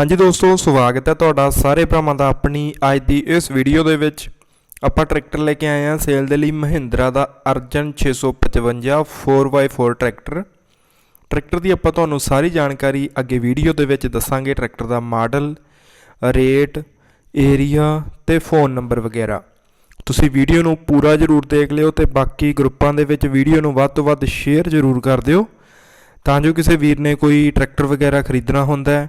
ਹਾਂਜੀ ਦੋਸਤੋ, ਸਵਾਗਤ ਹੈ ਤੁਹਾਡਾ ਸਾਰੇ ਭਰਾਵਾਂ ਦਾ ਆਪਣੀ ਅੱਜ ਦੀ ਇਸ ਵੀਡੀਓ ਦੇ ਵਿੱਚ। ਆਪਾਂ ਟਰੈਕਟਰ ਲੈ ਕੇ ਆਏ ਹਾਂ, ਸੇਲ ਦੇ ਲਈ ਮਹਿੰਦਰਾ ਦਾ ਅਰਜਨ 655 4x4 ਟਰੈਕਟਰ। ਟਰੈਕਟਰ ਦੀ ਆਪਾਂ ਤੁਹਾਨੂੰ ਸਾਰੀ ਜਾਣਕਾਰੀ ਅੱਗੇ ਵੀਡੀਓ ਦੇ ਵਿੱਚ ਦੱਸਾਂਗੇ, ਟਰੈਕਟਰ ਦਾ ਮਾਡਲ, ਰੇਟ, ਏਰੀਆ ਤੇ ਫੋਨ ਨੰਬਰ ਵਗੈਰਾ। ਤੁਸੀਂ ਵੀਡੀਓ ਨੂੰ ਪੂਰਾ ਜ਼ਰੂਰ ਦੇਖ ਲਿਓ ਤੇ ਬਾਕੀ ਗਰੁੱਪਾਂ ਦੇ ਵਿੱਚ ਵੀਡੀਓ ਨੂੰ ਵੱਧ ਤੋਂ ਵੱਧ ਸ਼ੇਅਰ ਜ਼ਰੂਰ ਕਰ ਦਿਓ। ਤਾਂ ਜੋ ਕਿਸੇ ਵੀਰ ਨੇ ਕੋਈ ਟਰੈਕਟਰ ਵਗੈਰਾ ਖਰੀਦਣਾ ਹੁੰਦਾ ਹੈ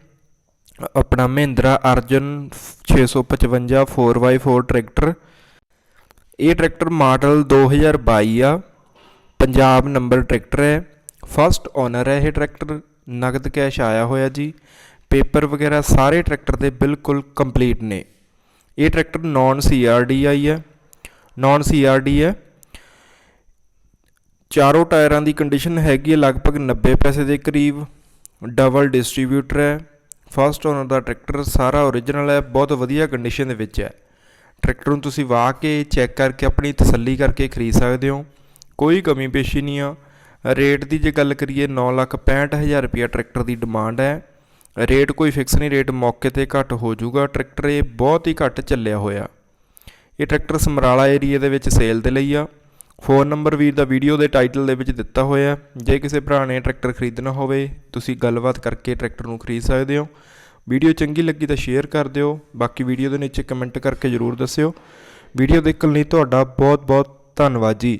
ਆਪਣਾ ਮਹਿੰਦਰਾ ਅਰਜਨ 655 4x4 ਟਰੈਕਟਰ। ਇਹ ਟਰੈਕਟਰ ਮਾਡਲ 2022 ਆ। ਪੰਜਾਬ ਨੰਬਰ ਟਰੈਕਟਰ ਹੈ। ਫਸਟ ਓਨਰ ਹੈ ਇਹ ਟਰੈਕਟਰ। ਨਗਦ ਕੈਸ਼ ਆਇਆ ਹੋਇਆ ਜੀ। ਪੇਪਰ ਵਗੈਰਾ ਸਾਰੇ ਟਰੈਕਟਰ ਦੇ ਬਿਲਕੁਲ ਕੰਪਲੀਟ ਨੇ। ਇਹ ਟਰੈਕਟਰ ਨਾਨ ਸੀਆਰਡੀਆਈ ਹੈ ਨਾਨ ਸੀਆਰਡੀ ਹੈ ਚਾਰੋਂ ਟਾਇਰਾਂ ਦੀ ਕੰਡੀਸ਼ਨ ਹੈਗੀ ਹੈ। ਲਗਭਗ 90 ਪੈਸੇ ਦੇ ਕਰੀਬ। ਡਬਲ ਡਿਸਟ੍ਰੀਬਿਊਟਰ ਹੈ। ਫਸਟ ਓਨਰ ਦਾ ਟਰੈਕਟਰ ਸਾਰਾ ਓਰੀਜਨਲ ਹੈ, ਬਹੁਤ ਵਧੀਆ ਕੰਡੀਸ਼ਨ ਦੇ ਵਿੱਚ ਹੈ। ਟਰੈਕਟਰ ਨੂੰ ਤੁਸੀਂ ਵਾਹ ਕੇ ਚੈੱਕ ਕਰਕੇ ਆਪਣੀ ਤਸੱਲੀ ਕਰਕੇ ਖਰੀਦ ਸਕਦੇ ਹੋ। ਕੋਈ ਕਮੀ ਪੇਸ਼ੀ ਨਹੀਂ ਆ। ਰੇਟ ਦੀ ਜੇ ਗੱਲ ਕਰੀਏ 965000 ਰੁਪਿਆ ਟਰੈਕਟਰ ਦੀ ਡਿਮਾਂਡ ਹੈ। ਰੇਟ ਕੋਈ ਫਿਕਸ ਨਹੀਂ ਰੇਟ ਮੌਕੇ ਤੇ ਘੱਟ ਹੋ ਜਾਊਗਾ। ਟਰੈਕਟਰ ਇਹ ਬਹੁਤ ਹੀ ਘੱਟ ਚੱਲਿਆ ਹੋਇਆ। ਇਹ ਟਰੈਕਟਰ ਸਮਰਾਲਾ ਏਰੀਆ ਦੇ ਵਿੱਚ ਸੇਲ ਦੇ ਲਈ ਆ। ਫੋਨ ਨੰਬਰ ਵੀਰ ਦਾ ਵੀਡੀਓ ਦੇ ਟਾਈਟਲ ਦੇ ਵਿੱਚ ਦਿੱਤਾ ਹੋਇਆ ਜੇ ਕਿਸੇ ਭਰਾ ਨੇ ਟਰੈਕਟਰ ਖਰੀਦਣਾ ਹੋਵੇ, ਤੁਸੀਂ ਗੱਲਬਾਤ ਕਰਕੇ ਟਰੈਕਟਰ ਨੂੰ ਖਰੀਦ ਸਕਦੇ ਹੋ। ਵੀਡੀਓ ਚੰਗੀ ਲੱਗੀ ਤਾਂ ਸ਼ੇਅਰ ਕਰ ਦਿਓ। ਬਾਕੀ ਵੀਡੀਓ ਦੇ ਨੀਚੇ ਕਮੈਂਟ ਕਰਕੇ ਜਰੂਰ ਦੱਸਿਓ। ਵੀਡੀਓ ਦੇਖਣ ਲਈ ਤੁਹਾਡਾ ਬਹੁਤ ਬਹੁਤ ਧੰਨਵਾਦ ਜੀ।